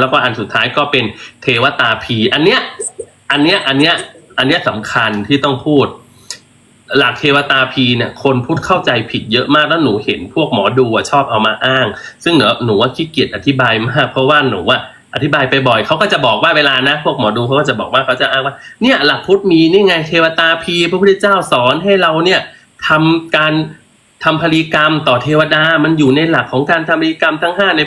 แล้วก็อันสุดท้ายก็เป็นเทวตาผี อันเนี้ย อันเนี้ย อันเนี้ย อันเนี้ยสำคัญที่ต้องพูด หลักเทวตาพีเนี่ย คนพูดเข้าใจผิดเยอะมากแล้วหนูเห็นพวกหมอดูอะชอบเอามาอ้าง ซึ่งหนูหนูว่าขี้เกียจอธิบายมากเพราะว่าหนูว่าอธิบายไปบ่อยเขาก็จะบอกว่าเวลานะ พวกหมอดูเขาก็จะบอกว่าเขาจะอ้างว่า เนี่ย หลักพุทธมีนี่ไงเทวตาพีพระพุทธเจ้าสอนให้เราเนี่ยทำการทำพลีกรรมต่อเทวดา มันอยู่ในหลักของการทำพลีกรรมทั้งห้าใน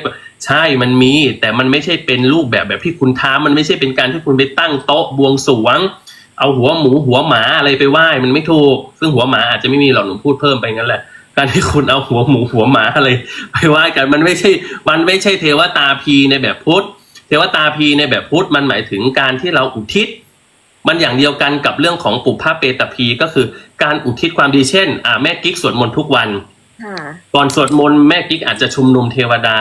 ใช่มันมี แต่มันไม่ใช่เป็นรูปแบบแบบที่คุณท้ามันไม่ใช่เป็นการที่คุณไปตั้งโต๊ะบวงสรวง เอาหัวหมูหัวหมาอะไรไปไหว้มันไม่ถูก ซึ่งหัวหมาอาจจะไม่มีหรอกหนูพูดเพิ่มไปงั้นแหละการที่คุณเอาหัวหมูหัวหมาอะไรไปไหว้กันมันไม่ใช่ มันไม่ใช่เทวตาพีในแบบพุทธ เทวตาพีในแบบพุทธมันหมายถึงการที่เราอุทิศ มันอย่างเดียวกันกับเรื่องของปุพพะเปตพีก็คือการอุทิศความดีเช่น อ่าแม่กิ๊กสวดมนต์ทุกวันค่ะก่อนสวดมนต์แม่กิ๊กอาจจะชุมนุมเทวดา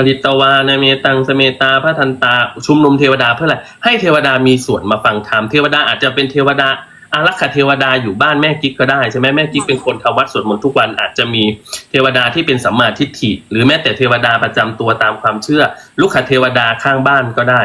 อริตวานาเมตังสเมตาพระทันตา ชุมนุมเทวดาเพื่ออะไรให้เทวดามีส่วนมาฟังธรรมเทวดาอาจจะเป็นเทวดาอารักขาเทวดาอยู่บ้านแม่กิ๊กก็ได้ใช่ไหมแม่กิ๊กเป็นคนทำวัดสวดมนต์ทุกวันอาจจะมีเทวดาที่เป็นสัมมาทิฏฐิหรือแม้แต่เทวดาประจำตัวตามความเชื่อ ลูกขเทวดาข้างบ้านก็ได้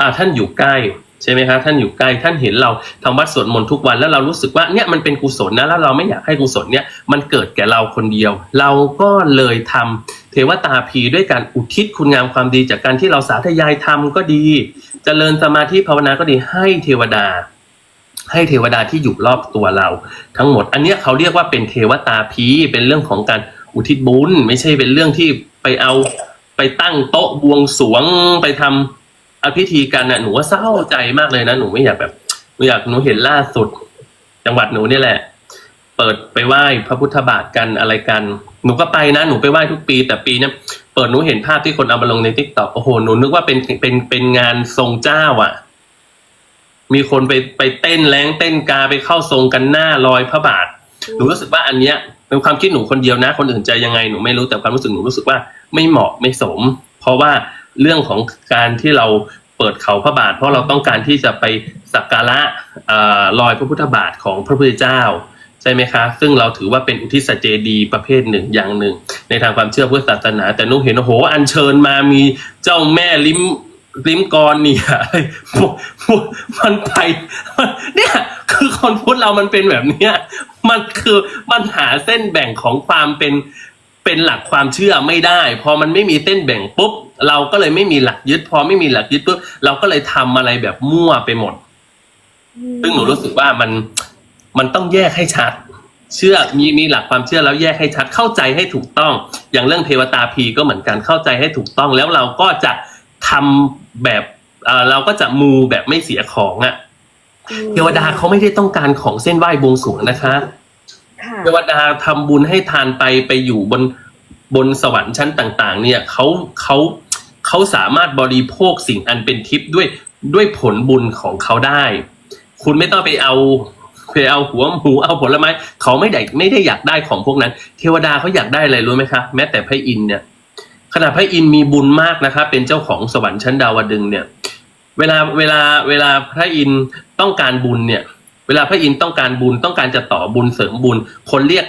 อ่าท่านอยู่ใกล้ใช่ไหมครับท่านอยู่ใกล้ท่านเห็นเราทำวัดสวดมนต์ทุกวันแล้วเรารู้สึกว่าเนี่ยมันเป็นกุศลนะแล้วเราไม่อยากให้กุศลเนี่ยมันเกิดแก่เราคนเดียว เราก็เลยทำ เทวตาพีด้วยการอุทิศคุณงามความดีจากการที่เราสาธยายธรรมก็ดีเจริญสมาธิภาวนาก็ดีให้เทวดา ให้เทวดาที่อยู่รอบตัวเรา ทั้งหมด อันนี้เขาเรียกว่าเป็นเทวตาพีเป็นเรื่องของการอุทิศบุญไม่ใช่เป็นเรื่องที่ไปเอาไปตั้งโต๊ะบวงสรวงไปทำอพิธีกันน่ะหนูว่าเศร้าใจมากเลยนะหนูไม่อยากแบบหนูอยากหนูเห็นล่าสุด จังหวัดหนูนี่แหละ เปิดไปไหว้พระพุทธบาทกันอะไรกัน หนูก็ไปนะหนูไปไหว้ทุกปี แต่ปีนี้เปิดหนูเห็นภาพที่คนเอามาลงในทิกตอกโอ้โหหนูนึกว่าเป็นเป็นเป็นงานทรงเจ้าอะ มีคนไปไปเต้นแรงเต้นกาไปเข้าทรงกันหน้าลอยพระบาท หนูรู้สึกว่าอันเนี้ยเป็นความคิดหนูคนเดียวนะ คนอื่นจะยังไงหนูไม่รู้แต่ความรู้สึกหนูรู้สึกว่าไม่เหมาะไม่สม เพราะว่าเรื่องของการที่เราเปิดเขาพระบาท เพราะเราต้องการที่จะไปสักการะเอ่อรอยพระพุทธบาทของพระพุทธเจ้า ใช่ไหมคะ ซึ่งเราถือว่าเป็นอุทิศเจดีย์ประเภทหนึ่งอย่างหนึ่ง ในทางความเชื่อพุทธศาสนา แต่หนุเห็นโอ้โห อัญเชิญมามีเจ้าแม่ลิ้มลิ้มกรเนี่ยอะไรมันไปเนี่ยคือคนพุทธเรามันเป็นแบบเนี้ยมันคือมันหาเส้นแบ่งของความเป็นเป็นหลักความเชื่อไม่ได้ พอมันไม่มีเส้นแบ่งปุ๊บ เราก็เลยไม่มีหลักยึด พอไม่มีหลักยึดปุ๊บเราก็เลยทำอะไรแบบมั่วไปหมด ซึ่งหนูรู้สึกว่ามัน มันต้องแยกให้ชัด เชื่อมีมีหลักความเชื่อแล้วแยกให้ชัด เข้าใจให้ถูกต้อง อย่างเรื่องเทวตาพีก็เหมือนกันเข้าใจให้ถูกต้องแล้วเราก็จะทำแบบเอ่อเราก็จะมูแบบไม่เสียของอะ่ะเทวดาเขาไม่ได้ต้องการของเส้นไหว้บวงสรวงนะคะค่ะเทวดาทำบุญให้ทานไปไปอยู่บนบนสวรรค์ชั้นต่าง ๆ เนี่ยเขาเขาเขาสามารถบริโภคสิ่งอันเป็นทิพย์ด้วยด้วยผลบุญของเขาได้ คุณไม่ต้องไปเอา ไปเอาหัวหมูเอาผลไม้ เขาไม่ได้ไม่ได้อยากได้ของพวกนั้น เทวดาเขาอยากได้อะไรรู้ไหมคะ แม้แต่พระอินเนี่ยขนาดพระอินมีบุญมากนะคะ เป็นเจ้าของสวรรค์ชั้นดาวดึงเนี่ย เวลาเวลาเวลาพระอินต้องการบุญเนี่ยเวลาพระอินทร์ต้องการบุญต้องการจะต่อบุญเสริมบุญ คนเรียก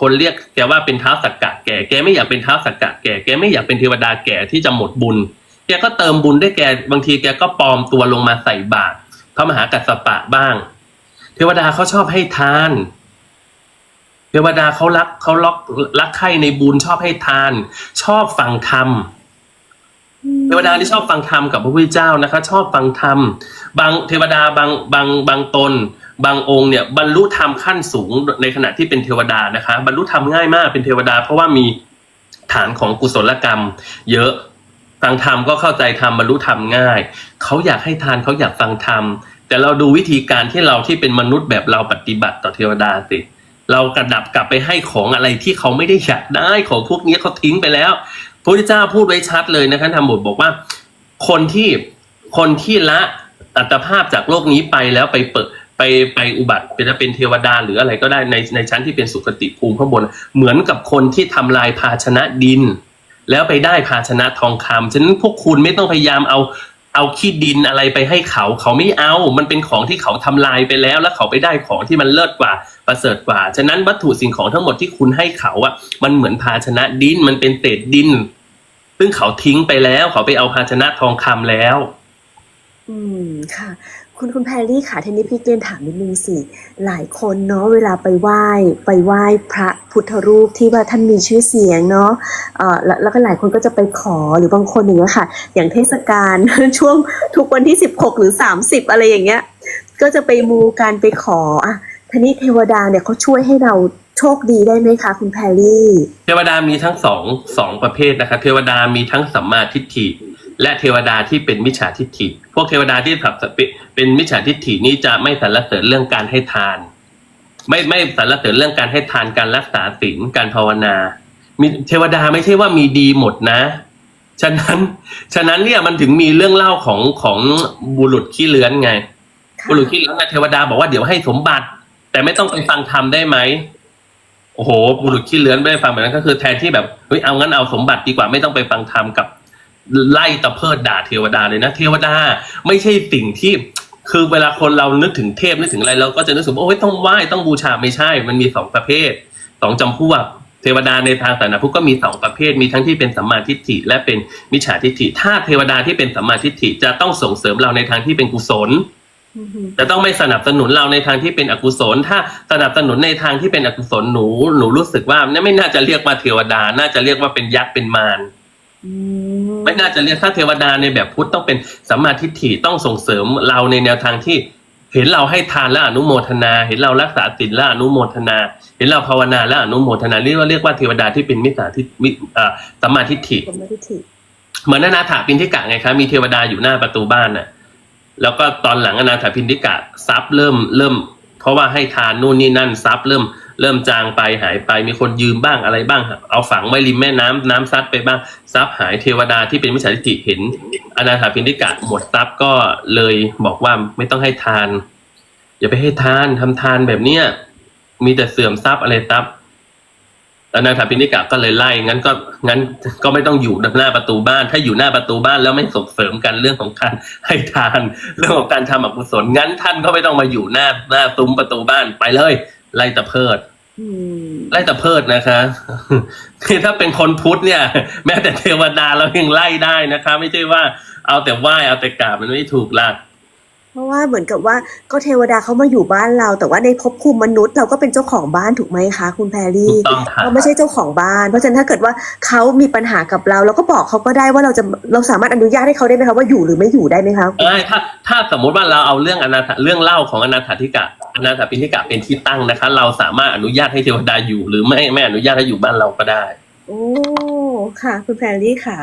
คนเรียกแกว่าเป็นเท้าสักกะแก่แกไม่อยากเป็นเท้าสักกะแก่แกไม่อยากเป็นเทวดาแก่ที่จะหมดบุญ แกก็เติมบุญได้แกบางทีแกก็ปลอมตัวลงมาใส่บาตรพระมหากัสสปะบ้าง เทวดาเขาชอบให้ทาน เทวดาเขารักเขาล็อกรักใครในบุญชอบให้ทาน ชอบฟังธรรมเทวดาที่ชอบฟังธรรมกับพระพุทธเจ้านะคะ ชอบฟังธรรม บางเทวดาบางบางบางตน บางองค์เนี่ย บรรลุธรรมขั้นสูงในขณะที่เป็นเทวดานะคะ บรรลุธรรมง่ายมากเป็นเทวดา เพราะว่ามีฐานของกุศลกรรม เยอะฟังธรรมก็เข้าใจธรรมบรรลุธรรมง่ายเขาอยากให้ทานเขาอยากฟังธรรม แต่เราดูวิธีการที่เราที่เป็นมนุษย์แบบเราปฏิบัติต่อเทวดาสิเรากระดับกลับไปให้ของอะไรที่เขาไม่ได้อยากได้ของพวกนี้เขาทิ้งไปแล้วพระพุทธเจ้าพูดไว้ชัดเลยนะคะธรรมบทบอกว่า คนที่คนที่ละอัตภาพจากโลกนี้ไปแล้วไปเปิดไปไปอุบัติเป็นเป็นเทวดาหรืออะไรก็ได้ในในชั้นที่เป็นสุคติภูมิข้างบน เหมือนกับคนที่ทำลายภาชนะดิน แล้วไปได้ภาชนะทองคำฉะนั้นพวกคุณไม่ต้องพยายามเอา เอาขี้ดินอะไรไปให้เขา เขาไม่เอา มันเป็นของที่เขาทำลายไปแล้ว แล้วเขาไปได้ของที่มันเลิศกว่าประเสริฐกว่า ฉะนั้นวัตถุสิ่งของทั้งหมดที่คุณให้เขาอะมันเหมือนภาชนะดิน มันเป็นเศษดิน ซึ่งเขาทิ้งไปแล้ว เขาไปเอาภาชนะทองคำแล้ว อืมค่ะ คุณคุณแพรรี่ค่ะทีนี้พี่เรียนถามนิดนึงสิ หลายคนเนาะเวลาไปไหว้ไปไหว้พระพุทธรูปที่ว่าท่านมีชื่อเสียงเนาะเอ่อแล้วแล้วก็หลายคนก็จะไปขอหรือบางคนอย่างเงี้ยค่ะ อย่างเทศกาล ช่วงทุกวันที่ 16 หรือ 30 อะไรอย่างเงี้ย ก็จะไปมูการไปขออะทีนี้เทวดาเนี่ยเขาช่วยให้เราโชคดีได้ไหมคะคุณแพรรี่ เทวดามีทั้งสองสองประเภทนะครับเทวดามีทั้งสัมมาทิฏฐิ และเทวดาที่เป็นมิจฉาทิฏฐิ พวกเทวดาที่แบบเป็นมิจฉาทิฏฐินี่จะไม่สรรเสริญเรื่องการให้ทาน ไม่ไม่สรรเสริญเรื่องการให้ทานการรักษาศีลการภาวนามีเทวดาไม่ใช่ว่ามีดีหมดนะ ฉะนั้น ฉะนั้นเนี่ยมันถึงมีเรื่องเล่าของของบุรุษขี้เลื้อนไงค่ะบุรุษขี้เลื้อนน่ะเทวดาบอกว่าเดี๋ยวให้สมบัติ แต่ไม่ต้องไปฟังธรรมได้ไหมโอ้โหบุรุษขี้เลื้อนไม่ได้ฟังแบบนั้นก็คือแทนที่แบบเฮ้ยเอางั้นเอาสมบัติดีกว่าไม่ต้องไปฟังธรรมกับ ไล่ตะเพิดด่าเทวดาเลยนะ เทวดาไม่ใช่สิ่งที่คือเวลาคนเรานึกถึงเทพนึกถึงอะไรเราก็จะนึกถึงว่าโอ้ยต้องไหว้ต้องบูชาไม่ใช่ มันมีสองประเภทสองจำพวกเทวดาในทางศาสนาพุทธก็มีสองประเภทมีทั้งที่เป็นสัมมาทิฏฐิและเป็นมิจฉาทิฏฐิ ถ้าเทวดาที่เป็นสัมมาทิฏฐิจะต้องส่งเสริมเราในทางที่เป็นกุศลจะต้องไม่สนับสนุนเราในทางที่เป็นอกุศล ถ้าสนับสนุนในทางที่เป็นอกุศลหนูหนูรู้สึกว่าเนี่ยไม่น่าจะเรียกว่าเทวดา น่าจะเรียกว่าเป็นยักษ์เป็นมาร ไม่น่าจะเรียกถ้าเทวดาในแบบพุทธต้องเป็นสัมมาทิฏฐิต้องส่งเสริมเราในแนวทางที่เห็นเราให้ทานและอนุโมทนา เห็นเรารักษาศีลและอนุโมทนา เห็นเราภาวนาและอนุโมทนาเรียกว่าเรียกว่าเทวดาที่เป็นมิจฉาทิฏมิเอ่อสัมมาทิฏฐิสมมติฐิเหมือนอนาถาปินทิกะไงครับมีเทวดาอยู่หน้าประตูบ้านน่ะ แล้วก็ตอนหลังอนาถาปินทิกะทรัพย์เริ่มเริ่ม เพราะว่าให้ทานนู่นนี่นั่นทรัพย์เริ่ม เริ่มจางไปหายไปมีคนยืมบ้างอะไรบ้าง เอาฝังไว้ริมแม่น้ำน้ำซัดไปบ้างทรัพย์หายเทวดาที่เป็นมิจฉาทิฏฐิเห็นอนาถาปินิกะหมดทรัพย์ก็เลยบอกว่าไม่ต้องให้ทาน อย่าไปให้ทานทำทานแบบเนี้ยมีแต่เสื่อมทรัพย์อะไรทรัพย์อนาถาปิณิกะก็เลยไล่งั้นก็งั้นก็ไม่ต้องอยู่หน้าประตูบ้าน ถ้าอยู่หน้าประตูบ้านแล้วไม่ส่งเสริมกันเรื่องของการให้ทาน เรื่องของการทำอกุศลงั้นท่านก็ไม่ต้องมาอยู่หน้าหน้าซุ้มประตูบ้านไปเลย ไล่ตะเพิดอืมไล่ตะเพิดนะคะคือถ้าเป็นคนพุทธเนี่ย แม้แต่เทวดาเรายังไล่ได้นะคะ ไม่ใช่ว่าเอาแต่ไหว้เอาแต่กราบมันไม่ถูกหลักเพราะว่าเหมือนกับว่าก็เทวดาเขามาอยู่บ้านเรา แต่ว่าในภพภูมิมนุษย์เราก็เป็นเจ้าของบ้านถูกไหมคะ คุณแพรถูรี่กต้องค่ะเราไม่ใช่เจ้าของบ้าน เพราะฉะนั้นถ้าเกิดว่าเขามีปัญหากับเราเราก็บอกเขาก็ได้ว่าเราจะเราสามารถอนุญาตให้เขาได้ไหมคะว่าอยู่หรือไม่อยู่ได้ไหมคะเอ้ยถ้าถ้าสมมุติว่าเราเอาเรื่องอนาถเรื่องเล่าของอนาถาธิกะ อนาถาปิณิกะเป็นที่ตั้งนะคะ เราสามารถอนุญาตให้เทวดาอยู่ หรือไม่ไม่อนุญาตให้อยู่บ้านเราก็ได้ โอ้ ค่ะ คุณแพรรี่ค่ะ